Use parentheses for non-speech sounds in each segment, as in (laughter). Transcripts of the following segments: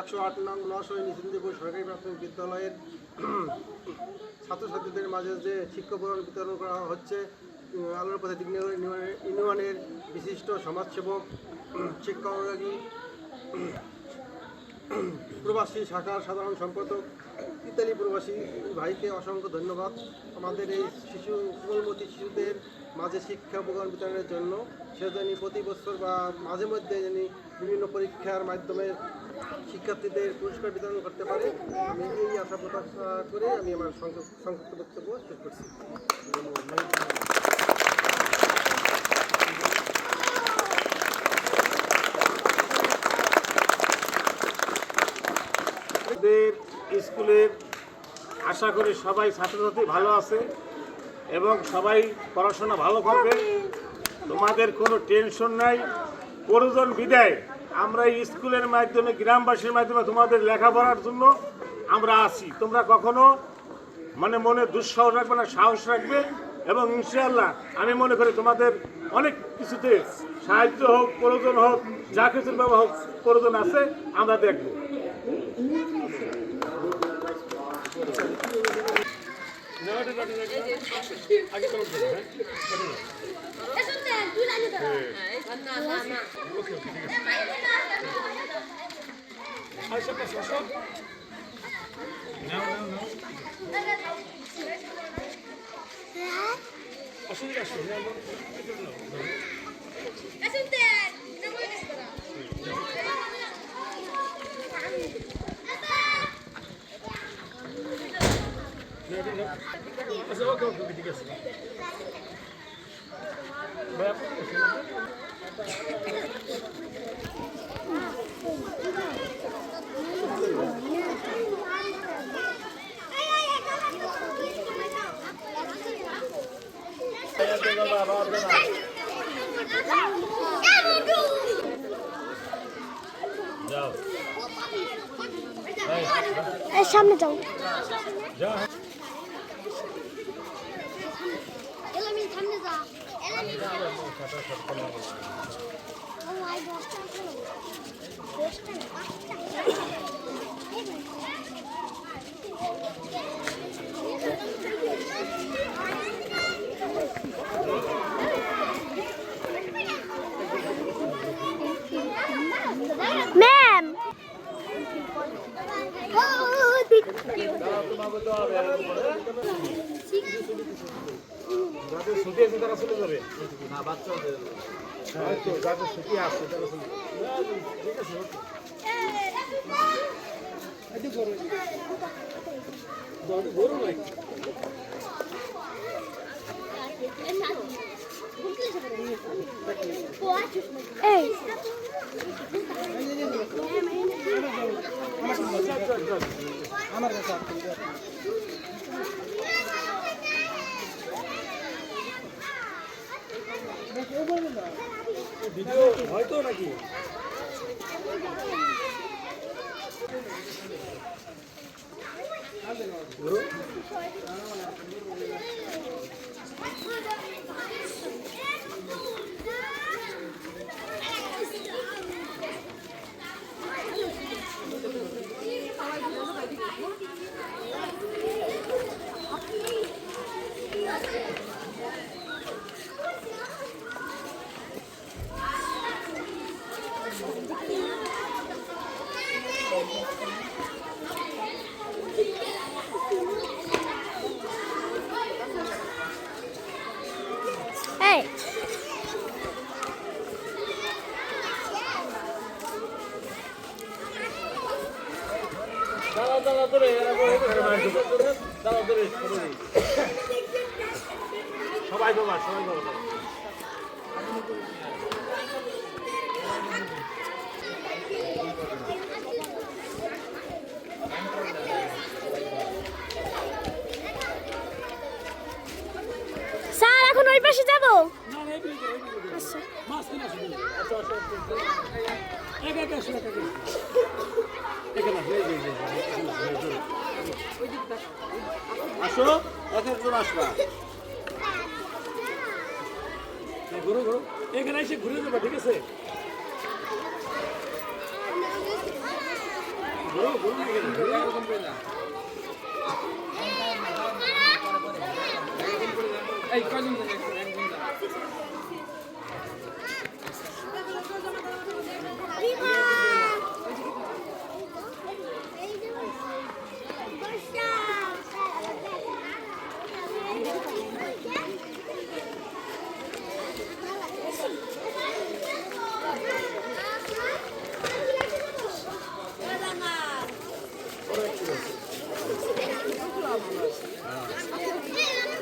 একশো আট নং নশয় নিশ্চিন্তপুর সরকারি প্রাথমিক বিদ্যালয়ের (clears throat) ছাত্রছাত্রীদের মাঝে যে শিক্ষাবরণ বিতরণ করা হচ্ছে আলোর পথে ইউনিয়নের বিশিষ্ট সমাজসেবক (clears throat) শিক্ষা অনুরাগী (clears throat) প্রবাসী শাখার সাধারণ সম্পাদক ইতালি প্রবাসী ভাইকে অসংখ্য ধন্যবাদ। আমাদের এই শিশু, কোমলমতি শিশুদের মাঝে শিক্ষা উপকরণ বিতরণের জন্য সে প্রতি বছর বা মাঝে মধ্যে জানি বিভিন্ন পরীক্ষার মাধ্যমে শিক্ষার্থীদের পুরস্কার বিতরণ করতে পারে। আমি এই আশা প্রত্যাশা করে আমি আমার সংক্ষিপ্ত বক্তব্য শেষ করছি। স্কুলের আশা করি সবাই ছাত্রছাত্রী ভালো আছে এবং সবাই পড়াশোনা ভালো করবে। তোমাদের কোনো টেনশন নাই। প্রয়োজন বিদায়। আমরা স্কুলের মাধ্যমে গ্রামবাসীর মাধ্যমে তোমাদের লেখাপড়ার জন্য আমরা আছি তোমরা কখনো মানে মনে দুঃসাহস রাখবে না সাহস রাখবে এবং ইনশাআল্লাহ আমি মনে করি তোমাদের অনেক কিছুতে সাহায্য হোক প্রয়োজন হোক যা কিছুর ব্যবহার হোক প্রয়োজন আছে আমরা দেখব এই সামনে যাও যাও এলামি সামনে যা এলামি ও আই দশটা যাদের ছুটি আছে তারা চলে যাবে না বাচ্চা যাদের ছুটি আছে তারা চলে যাবে। ঠিক আছে ওকে। এই। ভিডিও হয়তো নাকি এই সবাই বাবা সবাই বাবা স্যার এখন ওই পাশে যাব। আচ্ছা। আসো এক একজন আসবা। ঘুরো ঘুরো। এখানে এসে ঘুরে যাবা ঠিক আছে? up.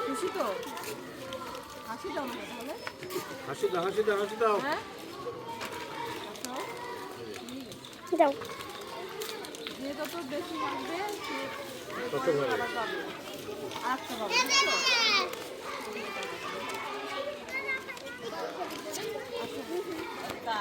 খুশি তো হাসি দাও। তাহলে হাসি দাও হাসি দাও হাসি দাও হ্যাঁ যাও যে যত বেশি হাসবে সে কত ভালো আচ্ছা বাবা বুঝছ আসো তুমি তো হাসতেই পারো না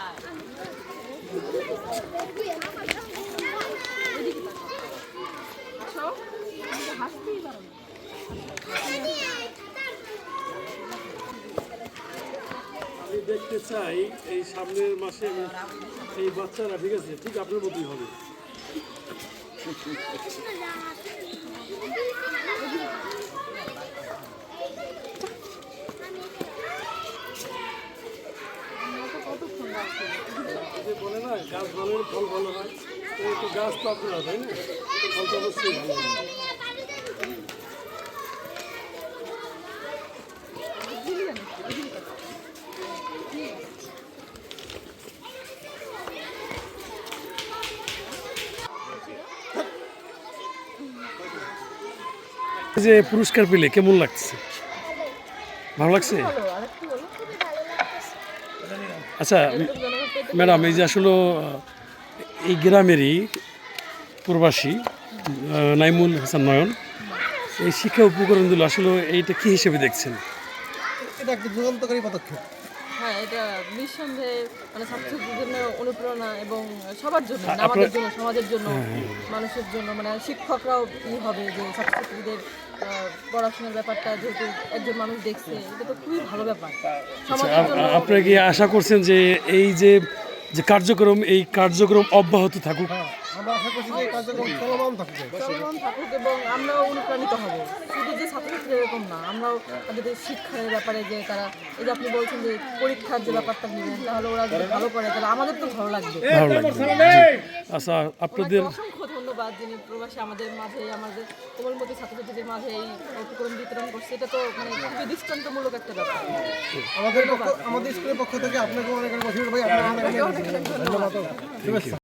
আমি দেখতে চাই এই সামনের মাসে এই বাচ্চারা ঠিক আছে ঠিক আপনার মতোই হবে এই যে বলে না গাছ ভালো ফল ভালো হয়। তো এই গাছ তো আপনারা তাই না? ফল তো অবশ্যই ভালো হবে যে পুরস্কার পেলে কেমন লাগছে? ভালো লাগছে? আচ্ছা ম্যাডাম, এই যে আসলে এই গ্রামেরই প্রবাসী নাইমুল হাসান নয়ন, এই শিক্ষা উপকরণগুলো আসলে এইটা কী হিসেবে দেখছেন? এটা একটা যুগান্তকারী পদক্ষেপ। হ্যাঁ এটা নিঃসন্দেহে মানে ছাত্রছাত্রীদের জন্য অনুপ্রেরণা এবং সবার জন্য আমাদের জন্য সমাজের জন্য মানুষের জন্য মানে শিক্ষকরাও ই হবে যে ছাত্রছাত্রীদের পড়াশোনার ব্যাপারটা যেহেতু একজন মানুষ দেখছে এটা তো খুবই ভালো ব্যাপার। সমাজের জন্য আপনারা কি আশা করছেন যে এই যে যে কার্যক্রম এই কার্যক্রম অব্যাহত থাকুক? আমরা আশা করছি যে কার্যক্রম চলমান থাকবে। চলমান থাকুক এবং আমরাও অনুপ্রাণিত হব। শুধু যে ছাত্রছাত্রী এরকম না আমরাও তাদের শিক্ষার ব্যাপারে যে তারা এই যে আপনি বলছেন যে পরীক্ষার যে ব্যাপারটা নেবেন তাহলে ওরা যদি ভালো করে তাহলে আমাদের তো ভালো লাগবে। ভালো লাগবে। আচ্ছা আপনাদের অসংখ্য ধন্যবাদ যিনি প্রবাসী আমাদের মাঝে আমাদের কোমলমতি ছাত্রছাত্রীদের মাঝে এই উপকরণ বিতরণ করছে। এটা তো মানে খুবই দৃষ্টান্তমূলক একটা ব্যাপার। আমাদের পক্ষ আমাদের স্কুলের পক্ষ থেকে আপনাকে অনেক অনেক ভাই আপনাকে অনেক অনেক ধন্যবাদ।